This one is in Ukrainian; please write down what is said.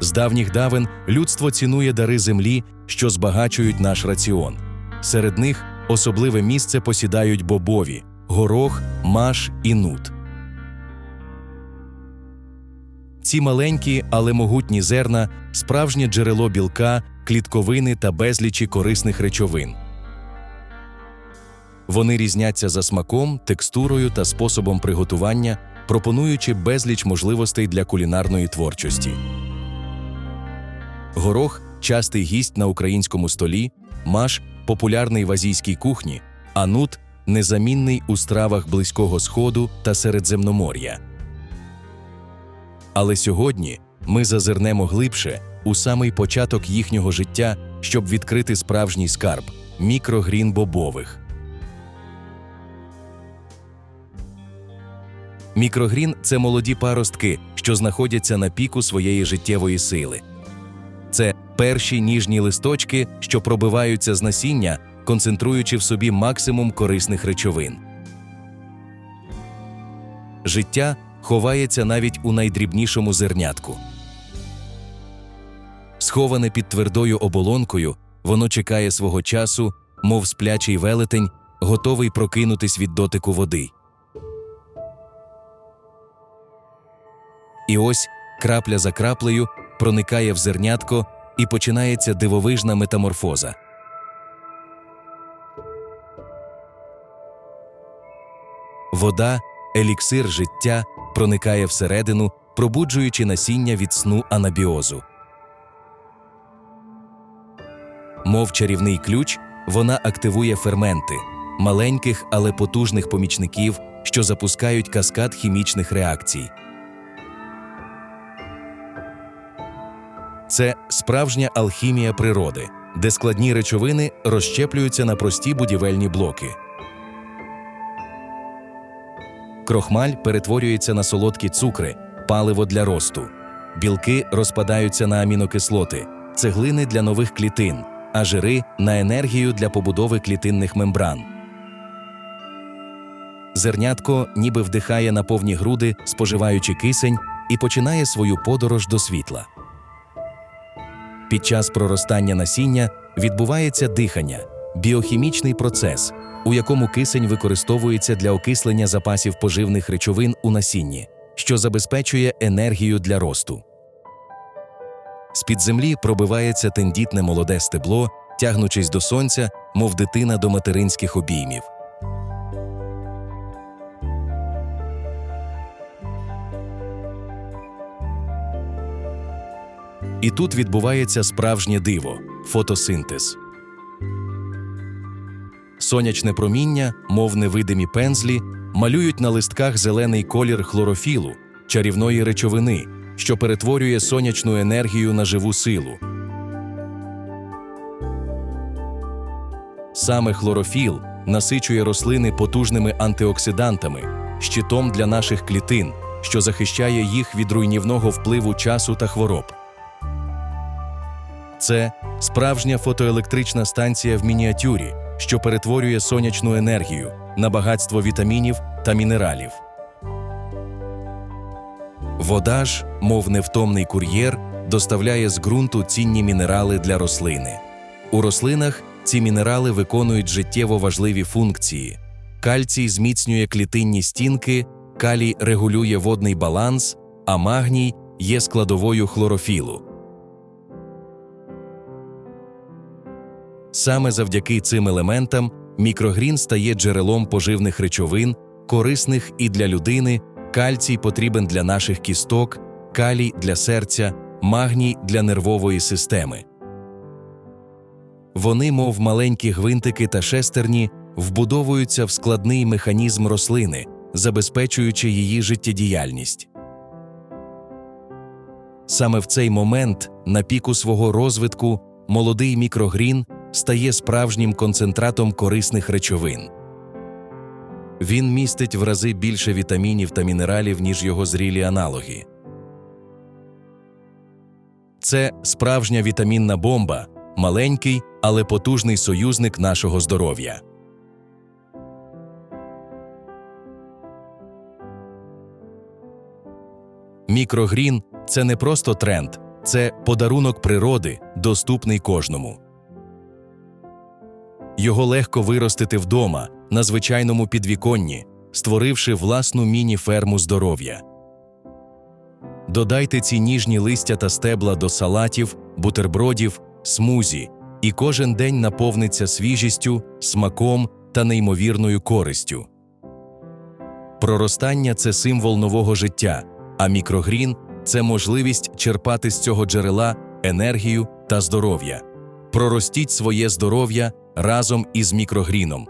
З давніх давен людство цінує дари землі, що збагачують наш раціон. Серед них особливе місце посідають бобові, горох, маш і нут. Ці маленькі, але могутні зерна справжнє джерело білка, клітковини та безлічі корисних речовин. Вони різняться за смаком, текстурою та способом приготування, пропонуючи безліч можливостей для кулінарної творчості. Горох частий гість на українському столі, маш популярний в азійській кухні, а нут незамінний у стравах Близького Сходу та Середземномор'я. Але сьогодні ми зазирнемо глибше у самий початок їхнього життя, щоб відкрити справжній скарб мікрогрін бобових. Мікрогрін це молоді паростки, що знаходяться на піку своєї життєвої сили. Це перші ніжні листочки, що пробиваються з насіння, концентруючи в собі максимум корисних речовин. Життя ховається навіть у найдрібнішому зернятку. Сховане під твердою оболонкою, воно чекає свого часу, мов сплячий велетень, готовий прокинутись від дотику води. І ось крапля за краплею проникає в зернятко і починається дивовижна метаморфоза. Вода, еліксир життя, проникає всередину, пробуджуючи насіння від сну анабіозу. Мов чарівний ключ, вона активує ферменти маленьких, але потужних помічників, що запускають каскад хімічних реакцій. Це справжня алхімія природи, де складні речовини розщеплюються на прості будівельні блоки. Крохмаль перетворюється на солодкі цукри, паливо для росту. Білки розпадаються на амінокислоти, цеглини для нових клітин, а жири на енергію для побудови клітинних мембран. Зернятко ніби вдихає на повні груди, споживаючи кисень, і починає свою подорож до світла. Під час проростання насіння відбувається дихання, біохімічний процес, у якому кисень використовується для окислення запасів поживних речовин у насінні, що забезпечує енергію для росту. З-під землі пробивається тендітне молоде стебло, тягнучись до сонця, мов дитина до материнських обіймів. І тут відбувається справжнє диво фотосинтез. Сонячне проміння, мов невидимі пензлі, малюють на листках зелений колір хлорофілу, чарівної речовини, що перетворює сонячну енергію на живу силу. Саме хлорофіл насичує рослини потужними антиоксидантами, щитом для наших клітин, що захищає їх від руйнівного впливу часу та хвороб. Це справжня фотоелектрична станція в мініатюрі, що перетворює сонячну енергію на багатство вітамінів та мінералів. Вода ж, мов невтомний кур'єр, доставляє з ґрунту цінні мінерали для рослини. У рослинах ці мінерали виконують життєво важливі функції. Кальцій зміцнює клітинні стінки, калій регулює водний баланс, а магній є складовою хлорофілу. Саме завдяки цим елементам мікрогрін стає джерелом поживних речовин, корисних і для людини, кальцій потрібен для наших кісток, калій для серця, магній для нервової системи. Вони, мов маленькі гвинтики та шестерні, вбудовуються в складний механізм рослини, забезпечуючи її життєдіяльність. Саме в цей момент, на піку свого розвитку, молодий мікрогрін стає справжнім концентратом корисних речовин. Він містить в рази більше вітамінів та мінералів, ніж його зрілі аналоги. Це справжня вітамінна бомба, маленький, але потужний союзник нашого здоров'я. Мікрогрін це не просто тренд, це подарунок природи, доступний кожному. Його легко виростити вдома, на звичайному підвіконні, створивши власну міні-ферму здоров'я. Додайте ці ніжні листя та стебла до салатів, бутербродів, смузі, і кожен день наповниться свіжістю, смаком та неймовірною користю. Проростання це символ нового життя, а мікрогрін це можливість черпати з цього джерела енергію та здоров'я. Проростіть своє здоров'я разом із мікрогріном.